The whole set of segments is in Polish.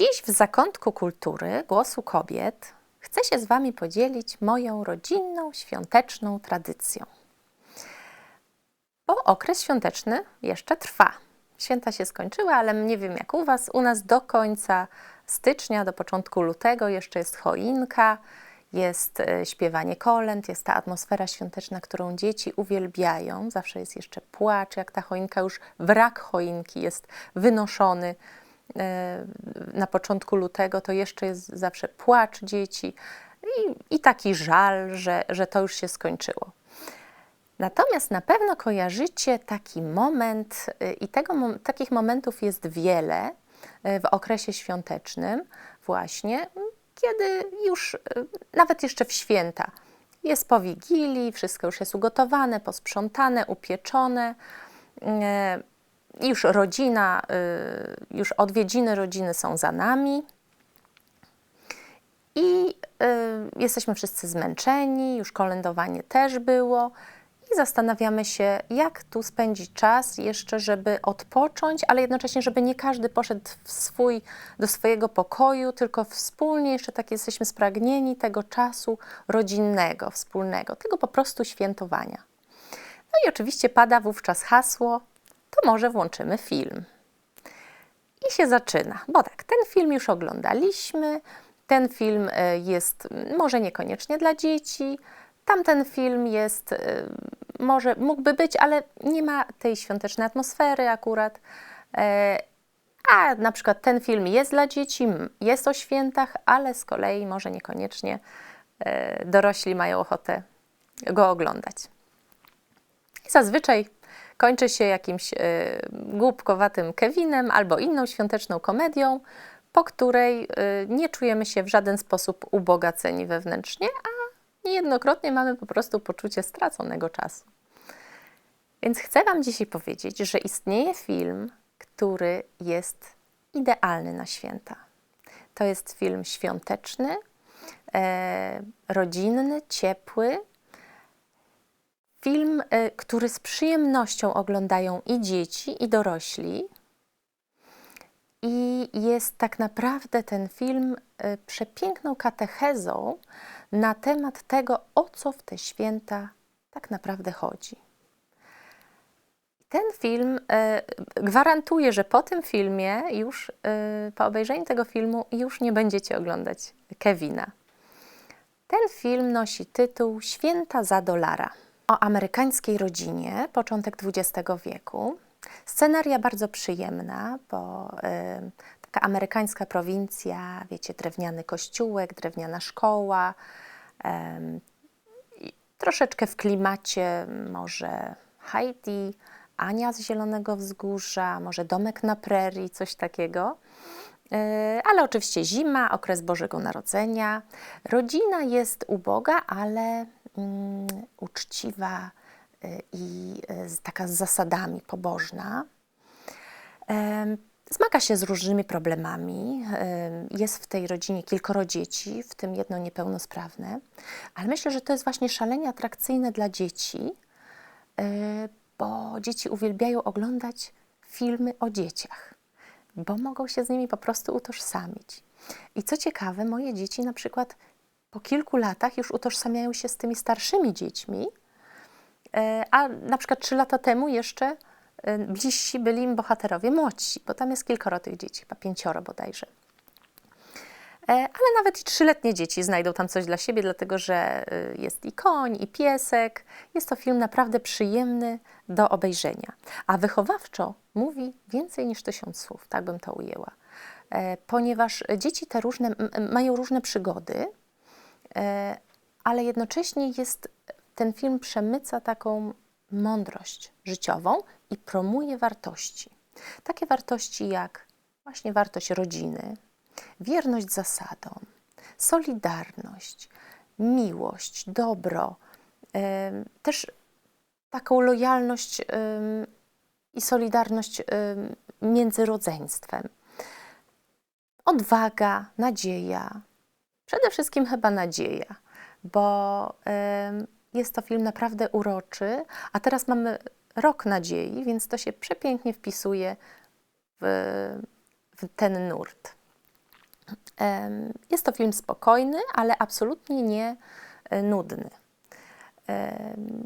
Dziś w zakątku kultury głosu kobiet chcę się z Wami podzielić moją rodzinną, świąteczną tradycją. Bo okres świąteczny jeszcze trwa. Święta się skończyły, ale nie wiem jak u Was. U nas do końca stycznia, do początku lutego jeszcze jest choinka, jest e, śpiewanie kolęd, jest ta atmosfera świąteczna, którą dzieci uwielbiają. Zawsze jest jeszcze płacz, jak ta choinka już, wrak choinki jest wynoszony na początku lutego, to jeszcze jest zawsze płacz dzieci i, i taki żal, że, że to już się skończyło. Natomiast na pewno kojarzycie taki moment, y, i tego, takich momentów jest wiele y, w okresie świątecznym, właśnie, kiedy już, y, nawet jeszcze w święta, jest po wigilii, wszystko już jest ugotowane, posprzątane, upieczone. Już rodzina, już odwiedziny rodziny są za nami. I jesteśmy wszyscy zmęczeni, już kolędowanie też było i zastanawiamy się, jak tu spędzić czas jeszcze, żeby odpocząć, ale jednocześnie, żeby nie każdy poszedł swój, do swojego pokoju, tylko wspólnie jeszcze tak jesteśmy spragnieni tego czasu rodzinnego, wspólnego, tego po prostu świętowania. No i oczywiście pada wówczas hasło, to może włączymy film. I się zaczyna, bo tak, ten film już oglądaliśmy, ten film e, jest może niekoniecznie dla dzieci, Tamten film jest, y, może mógłby być, ale nie ma tej świątecznej atmosfery akurat. E, a na przykład ten film jest dla dzieci, jest o świętach, ale z kolei może niekoniecznie e, dorośli mają ochotę go oglądać. I zazwyczaj kończy się jakimś e, głupkowatym Kevinem albo inną świąteczną komedią, po której nie czujemy się w żaden sposób ubogaceni wewnętrznie, a Niejednokrotnie mamy po prostu poczucie straconego czasu. Więc chcę Wam dzisiaj powiedzieć, że istnieje film, który jest idealny na święta. To jest film świąteczny, e, rodzinny, ciepły. Film, e, który z przyjemnością oglądają i dzieci, i dorośli. I jest tak naprawdę ten film e, przepiękną katechezą na temat tego, o co w te święta tak naprawdę chodzi. Ten film e, gwarantuje, że po tym filmie, już po obejrzeniu tego filmu, już nie będziecie oglądać Kevina. Ten film nosi tytuł Święta za dolara. O amerykańskiej rodzinie, początek XX wieku. Scenaria bardzo przyjemna, bo y, taka amerykańska prowincja, wiecie, drewniany kościółek, drewniana szkoła, troszeczkę w klimacie może Haiti, Ania z Zielonego Wzgórza, może Domek na Prairie, coś takiego. E, ale oczywiście zima, okres Bożego Narodzenia. Rodzina jest uboga, ale mm, uczciwa e, i e, taka z zasadami pobożna. Zmaga się z różnymi problemami. Jest w tej rodzinie kilkoro dzieci, w tym jedno niepełnosprawne, ale myślę, że to jest właśnie szalenie atrakcyjne dla dzieci, e, bo dzieci uwielbiają oglądać filmy o dzieciach, bo mogą się z nimi po prostu utożsamić. I co ciekawe, moje dzieci na przykład po kilku latach już utożsamiają się z tymi starszymi dziećmi, e, a na przykład trzy lata temu jeszcze Y, bliżsi byli im bohaterowie młodsi, bo tam jest kilkoro tych dzieci, chyba pięcioro bodajże. E, ale nawet i trzyletnie dzieci znajdą tam coś dla siebie, dlatego że jest i koń, i piesek. Jest to film naprawdę przyjemny do obejrzenia. A wychowawczo mówi więcej niż tysiąc słów, tak bym to ujęła. E, ponieważ dzieci te różne, mają różne przygody, e, ale jednocześnie jest, ten film przemyca taką mądrość życiową i promuje wartości. Takie wartości jak właśnie wartość rodziny, wierność zasadom, solidarność, miłość, dobro, też taką lojalność i solidarność między rodzeństwem. Odwaga, nadzieja, przede wszystkim chyba nadzieja, bo jest to film naprawdę uroczy, a teraz mamy rok nadziei, więc to się przepięknie wpisuje w, w ten nurt. Jest to film spokojny, ale absolutnie nie e, nudny.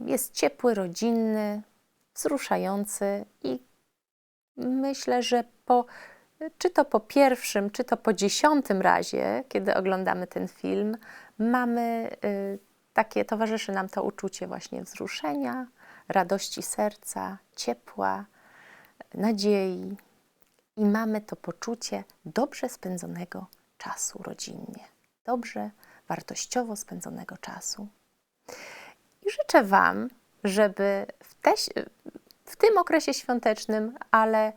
Jest ciepły, rodzinny, wzruszający i myślę, że po, czy to po pierwszym, czy to po dziesiątym razie, kiedy oglądamy ten film, mamy y, takie, towarzyszy nam to uczucie właśnie wzruszenia, radości serca, ciepła, nadziei i mamy to poczucie dobrze spędzonego czasu rodzinnie, dobrze, wartościowo spędzonego czasu. I życzę Wam, żeby w, te, w tym okresie świątecznym, ale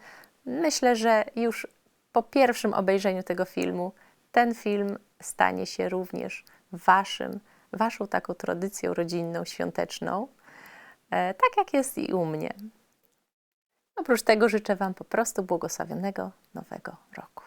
myślę, że już po pierwszym obejrzeniu tego filmu, ten film stanie się również Waszym, Waszą taką tradycją rodzinną, świąteczną, e, tak jak jest i u mnie. Oprócz tego życzę Wam po prostu błogosławionego Nowego Roku.